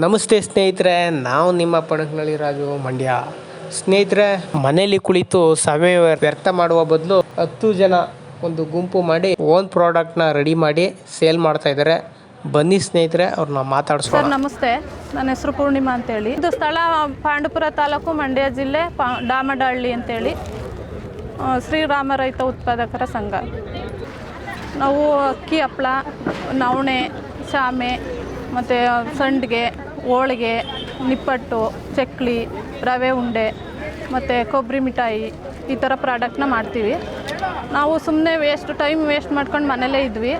ನಮಸ್ತೆ ಸ್ನೇಹಿತರೆ, ನಾವು ನಿಮ್ಮ ಪಣಕ್ನಳ್ಳಿ ರಾಜು ಮಂಡ್ಯ. ಸ್ನೇಹಿತರೆ, ಮನೆಯಲ್ಲಿ ಕುಳಿತು ಸಮಯ ವ್ಯರ್ಥ ಮಾಡುವ ಬದಲು ಹತ್ತು ಜನ ಒಂದು ಗುಂಪು ಮಾಡಿ ಓನ್ ಪ್ರಾಡಕ್ಟ್ನ ರೆಡಿ ಮಾಡಿ ಸೇಲ್ ಮಾಡ್ತಾ ಇದ್ದಾರೆ. ಬನ್ನಿ ಸ್ನೇಹಿತರೆ, ಅವ್ರನ್ನ ಸರ್, ನಮಸ್ತೆ. ನನ್ನ ಹೆಸರು ಪೂರ್ಣಿಮಾ ಅಂತೇಳಿ. ಇದು ಸ್ಥಳ ಪಾಂಡುಪುರ ತಾಲೂಕು ಮಂಡ್ಯ ಜಿಲ್ಲೆ ಪಾ, ಡಾಮಡಹಳ್ಳಿ ಅಂತೇಳಿ. ಶ್ರೀರಾಮ ರೈತ ಉತ್ಪಾದಕರ ಸಂಘ. ನಾವು ಅಕ್ಕಿ ಹಪ್ಪಳ ನವಣೆ ಶಾಮೆ ಮತ್ತು ಸಂಡಿಗೆ, ಹೋಳಿಗೆ, ನಿಪ್ಪಟ್ಟು, ಚಕ್ಲಿ, ರವೆ ಉಂಡೆ, ಮತ್ತು ಕೊಬ್ಬರಿ ಮಿಠಾಯಿ ಈ ಥರ ಪ್ರಾಡಕ್ಟ್ನ ಮಾಡ್ತೀವಿ. ನಾವು ಸುಮ್ಮನೆ ವೇಸ್ಟ್ ಟೈಮ್ ವೇಸ್ಟ್ ಮಾಡ್ಕೊಂಡು ಮನೇಲೇ ಇದ್ವಿ.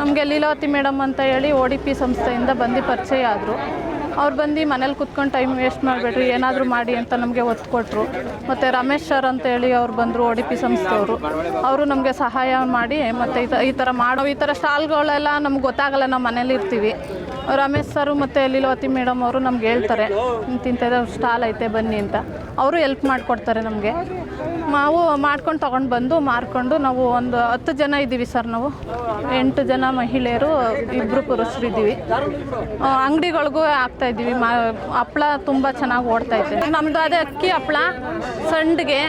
ನಮಗೆ ಲೀಲಾವತಿ ಮೇಡಮ್ ಅಂತ ಹೇಳಿ ಓ ಡಿ ಪಿ ಸಂಸ್ಥೆಯಿಂದ ಬಂದು ಪರಿಚಯ ಆದರು. ಅವ್ರು ಬಂದು ಮನೇಲಿ ಕುತ್ಕೊಂಡು ಟೈಮ್ ವೇಸ್ಟ್ ಮಾಡಬೇಡ್ರಿ, ಏನಾದರೂ ಮಾಡಿ ಅಂತ ನಮಗೆ ಒತ್ತು ಕೊಟ್ಟರು ಮತ್ತು ರಮೇಶ್ ಸರ್ ಅಂತ ಹೇಳಿ ಅವ್ರು ಬಂದರು ಓ ಡಿ ಪಿ ಸಂಸ್ಥೆಯವರು. ಅವರು ನಮಗೆ ಸಹಾಯ ಮಾಡಿ ಮತ್ತು ಈ ಈ ಥರ ಮಾಡೋ, ಈ ಥರ ಸ್ಟಾಲ್ಗಳೆಲ್ಲ ನಮ್ಗೆ ಗೊತ್ತಾಗಲ್ಲ, ನಾವು ಮನೇಲಿ ಇರ್ತೀವಿ. ರಮೇಶ್ ಸರು ಮತ್ತು ಲೀಲಾವತಿ ಮೇಡಮ್ ಅವರು ನಮ್ಗೆ ಹೇಳ್ತಾರೆ ಇಂತಿಂಥದ್ದು ಸ್ಟಾಲ್ ಐತೆ, ಬನ್ನಿ ಅಂತ. ಅವರು ಎಲ್ಪ್ ಮಾಡಿಕೊಡ್ತಾರೆ ನಮಗೆ. ನಾವು ಮಾಡ್ಕೊಂಡು ತೊಗೊಂಡು ಬಂದು ಮಾರ್ಕೊಂಡು ನಾವು ಒಂದು ಹತ್ತು ಜನ ಇದ್ದೀವಿ ಸರ್ ನಾವು. ಎಂಟು ಜನ ಮಹಿಳೆಯರು ಇಬ್ಬರು ಪುರುಷರಿದ್ದೀವಿ ಅಂಗಡಿಗಳಿಗೂ ಹಾಕ್ತಾ ಇದ್ದೀವಿ. ಮಾ, ಹಪ್ಳ ತುಂಬ ಚೆನ್ನಾಗಿ ಓಡ್ತಾ ಇದೆ. ನಮ್ಮದು ಅದೇ ಅಕ್ಕಿ ಹಪ್ಳ, ಸಂಡಿಗೆ,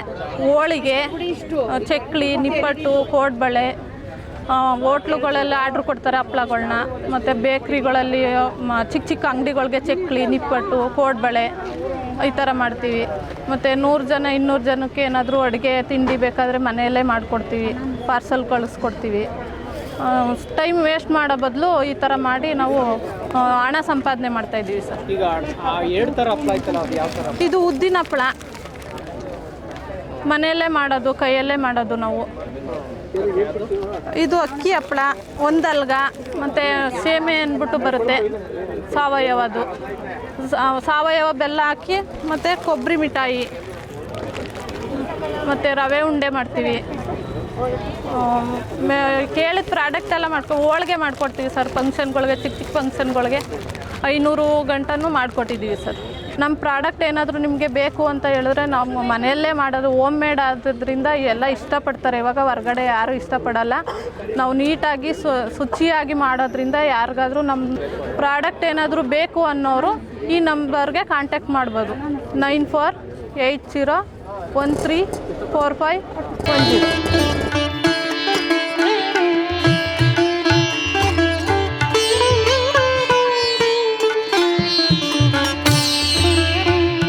ಹೋಳಿಗೆ, ಚಕ್ಲಿ, ನಿಪ್ಪಟ್ಟು, ಕೋಡ್ಬಳೆ ಹೋಟ್ಲುಗಳಲ್ಲಿ ಆರ್ಡ್ರ್ ಕೊಡ್ತಾರೆ ಹಪ್ಳಗಳನ್ನ ಮತ್ತು ಬೇಕ್ರಿಗಳಲ್ಲಿ ಚಿಕ್ಕ ಚಿಕ್ಕ ಅಂಗಡಿಗಳಿಗೆ ಚಕ್ಲಿ ನಿಪ್ಪಟ್ಟು ಕೋಡ್ಬಳೆ ಈ ಥರ ಮಾಡ್ತೀವಿ. ಮತ್ತು ನೂರು ಜನ ಇನ್ನೂರು ಜನಕ್ಕೆ ಏನಾದರೂ ಅಡುಗೆ ತಿಂಡಿ ಬೇಕಾದರೆ ಮನೆಯಲ್ಲೇ ಮಾಡಿಕೊಡ್ತೀವಿ ಪಾರ್ಸಲ್ ಕಳಿಸ್ಕೊಡ್ತೀವಿ. ಟೈಮ್ ವೇಸ್ಟ್ ಮಾಡೋ ಬದಲು ಈ ಥರ ಮಾಡಿ ನಾವು ಹಣ ಸಂಪಾದನೆ ಮಾಡ್ತಾಯಿದ್ದೀವಿ ಸರ್. ಇದು ಉದ್ದಿನ ಹಪ್ಪಳ ಮನೆಯಲ್ಲೇ ಮಾಡೋದು ಕೈಯಲ್ಲೇ ಮಾಡೋದು ನಾವು. ಇದು ಅಕ್ಕಿ ಹಪ್ಪಳ ಒಂದಲ್ಗ ಮತ್ತು ಸೇಮೆ ಅಂದ್ಬಿಟ್ಟು ಬರುತ್ತೆ ಸಾವಯವದು ಸಾವಯವ ಬೆಲ್ಲ ಹಾಕಿ ಮತ್ತು ಕೊಬ್ಬರಿ ಮಿಠಾಯಿ ಮತ್ತು ರವೆ ಉಂಡೆ ಮಾಡ್ತೀವಿ. ಕೇಳಿದ ಪ್ರಾಡಕ್ಟ್ ಎಲ್ಲ ಮಾಡ್ಕೊ ಹೋಳಿಗೆ ಮಾಡ್ಕೊಡ್ತೀವಿ ಸರ್ ಫಂಕ್ಷನ್ಗಳಿಗೆ ಚಿಕ್ಕ ಚಿಕ್ಕ ಫಂಕ್ಷನ್ಗಳಿಗೆ ಐನೂರು ಗಂಟನೂ ಮಾಡಿಕೊಟ್ಟಿದ್ದೀವಿ ಸರ್. ನಮ್ಮ ಪ್ರಾಡಕ್ಟ್ ಏನಾದರೂ ನಿಮಗೆ ಬೇಕು ಅಂತ ಹೇಳಿದ್ರೆ ನಾವು ಮನೆಯಲ್ಲೇ ಮಾಡೋದು ಹೋಮ್ ಮೇಡ್ ಆದ್ರಿಂದ ಎಲ್ಲ ಇಷ್ಟಪಡ್ತಾರೆ. ಇವಾಗ ಹೊರಗಡೆ ಯಾರೂ ಇಷ್ಟಪಡಲ್ಲ. ನಾವು ನೀಟಾಗಿ ಸು, ಶುಚಿಯಾಗಿ ಮಾಡೋದ್ರಿಂದ ಯಾರಿಗಾದ್ರೂ ನಮ್ಮ ಪ್ರಾಡಕ್ಟ್ ಏನಾದರೂ ಬೇಕು ಅನ್ನೋರು ಈ ನಂಬರ್ಗೆ ಕಾಂಟ್ಯಾಕ್ಟ್ ಮಾಡ್ಬೋದು. Nine four eight zero one three four five one zero.